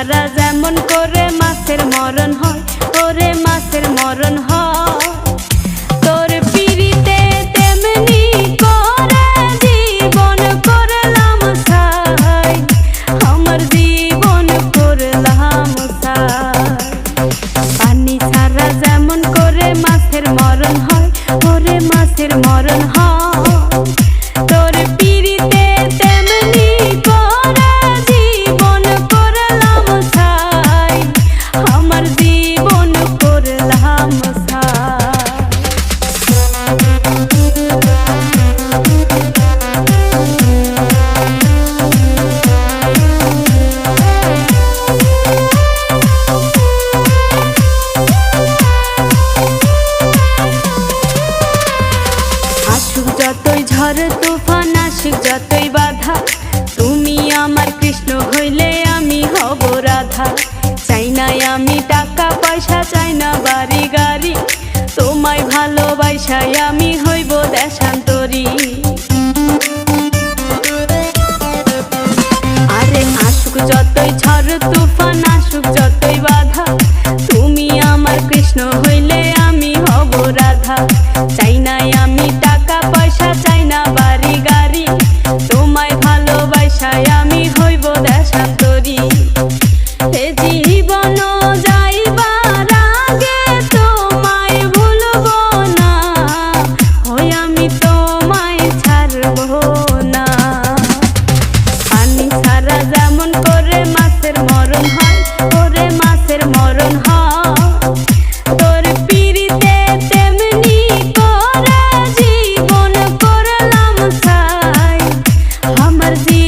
ছাড়া যেমন করে মাছের মরণ হয়, ওরে মাছের মরণ তোর পিড়িতে তেমনি আমার জীবন যেমন করে মাছের মরণ হয়, ওরে মাছের মরণ হয়। যতই ঝড় তুফান আসুক, যতই বাধা, তুমি আমার কৃষ্ণ হইলে আমি হব রাধা। চাই না আমি টাকা, পয়সা, চাই না বাড়ি, গাড়ি। তোমায় ভালোবাসায় আমি হইব দেশান্তরী। আরে আসুক, যতই ঝড় তুফান আসুক, যতই বাধা, তুমি আমার কৃষ্ণ এমন করে মাছের মরণ হয়, করে মাছের মরণ হয়। তোর পিড়িতে তেমনি করে জীবন করলাম আমার জীবন